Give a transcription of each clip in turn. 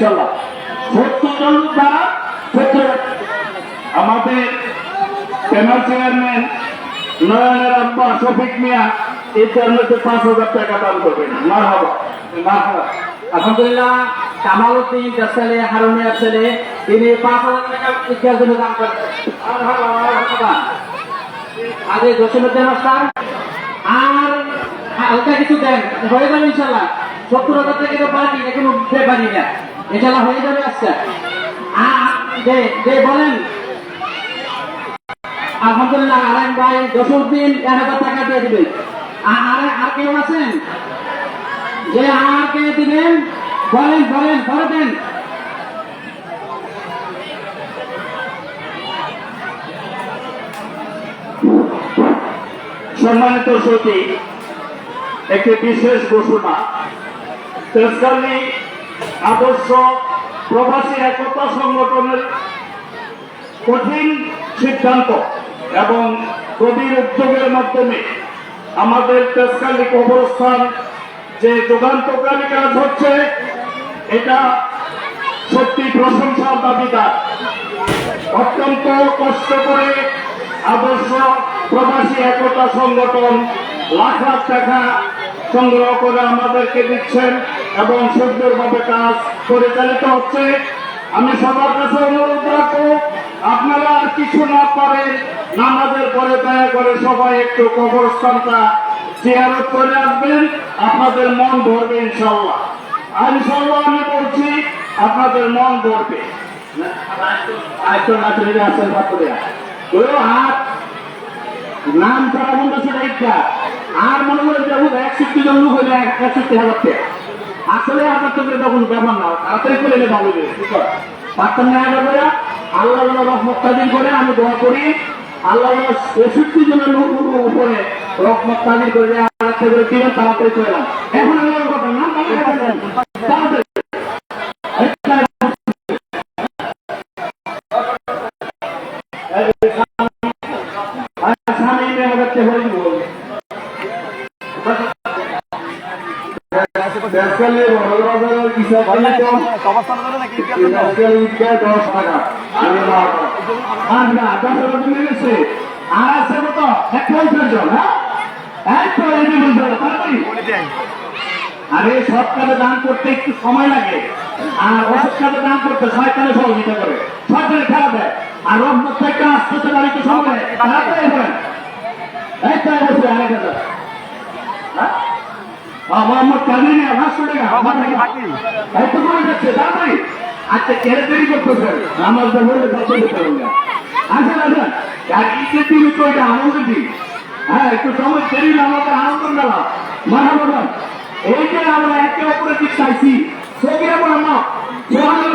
জন দ্বারা সত্তর আমাদের প্যানেল চেয়ারম্যান নয়নের আব্বা শফিক মিয়া এই চ্যানেলকে পাঁচ হাজার টাকা দান করবেন। না হবা না হবা আলহামদুলিল্লাহ, কামাল উদ্দিন ছেলে হারুনিয়ার ছেলে, তিনি পাঁচ হাজার টাকা শিক্ষার জন্য দান করেছেন আগে জসিমুদ্দিন মাস্টার আর হালকা কিছু দেন। হয়ে যাবে ইনশাল্লাহ সত্তর হাজার টাকা পারি এখন উঠতে পারি না। ইনশাল্লাহ হয়ে যাবে আজকে। বলেন। আলহামদুলিল্লাহ ভাই এক হাজার টাকা দিয়ে আর, আর- কেউ আছেন? যে আর কে দিবেন, বলেন বলেন সম্মানিত সতী একটি বিশেষ ঘোষণা। আদর্শ প্রবাসী একতা সংগঠনের কঠিন সিদ্ধান্ত এবং গভীর উদ্যোগের মাধ্যমে আমাদের তেজকালী কবরস্থান যে যুগান্তকারী কাজ হচ্ছে, এটা সত্যি প্রশংসার দাবিদার। অত্যন্ত কষ্ট করে আদর্শ প্রবাসী একতা সংগঠন লাখ লাখ টাকা সংগ্রহ করে আমাদেরকে দিচ্ছেন এবং সুন্দরভাবে কাজ পরিচালিত হচ্ছে। আমি সবার কাছে অনুরোধ রাখব, আপনারা আর কিছু না পারেন নামাজের পরে দয়া করে সবাই একটু কবরস্থানটা চেয়ারত করে আসবেন আপনাদের মন ধরবে ইনশাল্লাহ আর ইনশাল্লাহ আমি বলছি, আপনাদের মন ধরবে আছেন হাত নাম সেটা ইচ্ছা আর মনে করে দেখুন একষট্টি জন লোক হইলে একষট্টি হাজার টাকা। আসলে আপনার তো তখন ব্যাপার না। তাড়াতাড়ি করে এলে ভালো পারতাম নেওয়া যাবে না আল্লাহ যেন রহমত করে, আমি দোয়া করি। আল্লাহ একষট্টি জনের উপরে রহমত তাজির করে আল্লাহ করে দিবেন, তাড়াতাড়ি করে এখন আমি কথা নাম বেসকালে ইটকা দশ টাকা? আর না দশ টাকা তুমি গেছে আর আছে কত? এক হ্যাঁ? আরে সৎ কাজে দান করতে একটু সময় লাগে। আর অসৎ কাজে দান করতে শয়তানে সহযোগিতা করে শয়তানে খেলা দেয়। আর রহমত থেকে আসতে বাড়িতে সময় তাড়াতাড়ি তো অবশ্যই আরেক হাজার হ্যাঁ? আহ, মোহাম্মদ কাদির পাঁচশো টাকা এই তো করে যাচ্ছে তাড়াতাড়ি আচ্ছা কেড়ে তৈরি করতেছেন আমার তো বলে দশ দিতে পারবেন না আসেন আসেন। আর ঈদের দিন তো এটা আনন্দ দিন হ্যাঁ একটু সময় দেরি না আমাদের আনন্দ মেলা মানা বলুন এই যে আমরা একে চাইছি সবিয়া মোহাম্মদ সোহান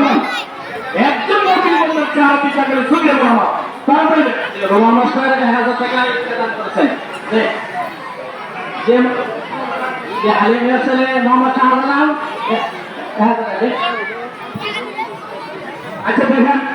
একজন নবীর মধ্যে চার পিছা করে সবিয়া মোহাম্মদ তারপরে মাস্টার হাজার টাকা দান করেছেন। যে যে হালিমের ছেলে মোহাম্মদ শাহজালাল আচ্ছা দেখেন